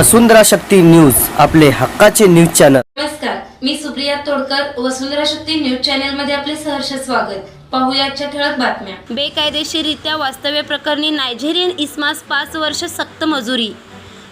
वसुंधरा Shakti news आपले हक्काचे news channel. नमस्कार मी सुप्रिया तोडकर वसुंधरा शक्ती न्यूज चॅनलमध्ये आपले सहर्ष स्वागत. पाहूया आजच्या ठळक बातम्या. बेकायदेशीररित्या वास्तव्य प्रकरणी नायजेरियन इस्मास पाच वर्ष सक्त मजुरी.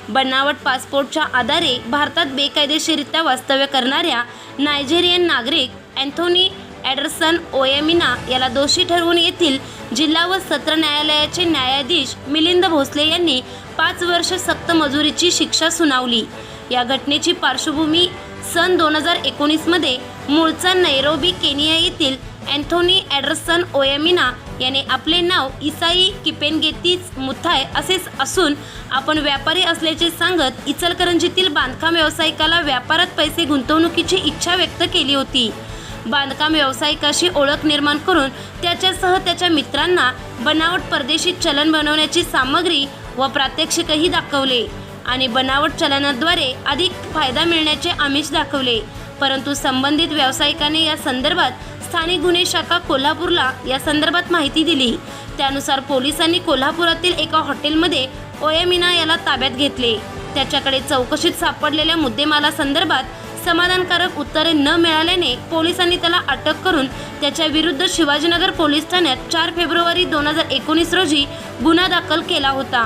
बनावट पासपोर्टच्या आधारे भारतात बेकायदेशीररित्या वास्तव्य करणाऱ्या नायजेरियन नागरिक अँथोनी ॲडरसन ओएमिना याला दोषी ठरवून येथील जिल्हा व सत्र न्यायालयाचे न्यायाधीश मिलिंद भोसले यांनी पाच वर्ष सक्त मजुरीची शिक्षा सुनावली. या घटनेची पार्श्वभूमी सन दोन हजार एकोणीसमध्ये मूळचा नैरोबी केनिया येथील अँथोनी ॲडरसन ओयमिना याने आपले नाव इसाई किपेनगेतीच मुथाय असेच असून आपण व्यापारी असल्याचे सांगत इचलकरंजीतील बांधकाम व्यावसायिकाला व्यापारात पैसे गुंतवणुकीची इच्छा व्यक्त केली होती. बांधकाम व्यावसायिकाशी ओळख निर्माण करून त्याच्यासह त्याच्या मित्रांना बनावट परदेशी चलन बनवण्याची सामग्री व प्रात्यक्षिकही दाखवले. आणि बनावट चलनाद्वारे अधिक फायदा मिळण्याचे आमिष दाखवले. परंतु संबंधित व्यावसायिकाने या संदर्भात स्थानिक गुन्हे शाखा कोल्हापूरला या संदर्भात माहिती दिली. त्यानुसार पोलिसांनी कोल्हापुरातील एका हॉटेलमध्ये ओयमिना याला ताब्यात घेतले. त्याच्याकडे चौकशीत सापडलेल्या मुद्देमाला संदर्भात समाधानकारक उत्तरे न मिळाल्याने पोलिसांनी त्याला अटक करून त्याच्या विरुद्ध शिवाजीनगर पोलीस ठाण्यात चार फेब्रुवारी दोन हजार एकोणीस रोजी गुन्हा दाखल केला होता.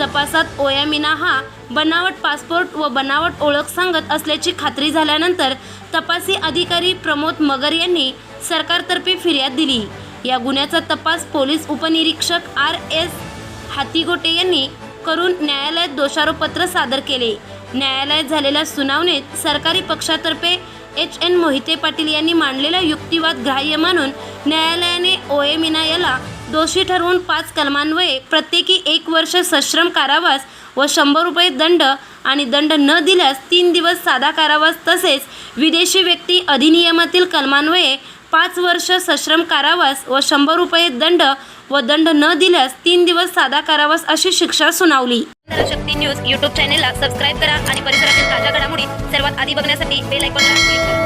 तपासात ओयामिना हा बनावट पासपोर्ट व बनावट ओळख सांगत असल्याची खात्री झाल्यानंतर तपासी अधिकारी प्रमोद मगर यांनी सरकारतर्फे फिर्याद दिली. या गुन्ह्याचा तपास पोलीस उपनिरीक्षक आर एस हातीगोटे यांनी करून न्यायालयात दोषारोपपत्र सादर केले. न्यायालयात झालेल्या सुनावणीत सरकारी पक्षातर्फे एच एन मोहिते पाटील यांनी मांडलेला युक्तिवाद ग्राह्य मानून न्यायालयाने ओएमिना याला दोषी ठरवून पाच कलमान्वये प्रत्येकी एक वर्ष सश्रम कारावास व शंभर रुपये दंड आणि दंड न दिल्यास तीन दिवस साधा कारावास तसेच विदेशी व्यक्ती अधिनियमातील कलमान्वये पाच वर्ष सश्रम कारावास व शंभर रुपये दंड व दंड न दिल्यास तीन दिवस साधा कारावास अशी शिक्षा सुनावली. शक्ती न्यूज यूट्यूब चॅनेलला सबस्क्राईब करा आणि परिसरातील ताज्या घडामोडी सर्वात आधी बघण्यासाठी बेल आयकॉनला क्लिक करा.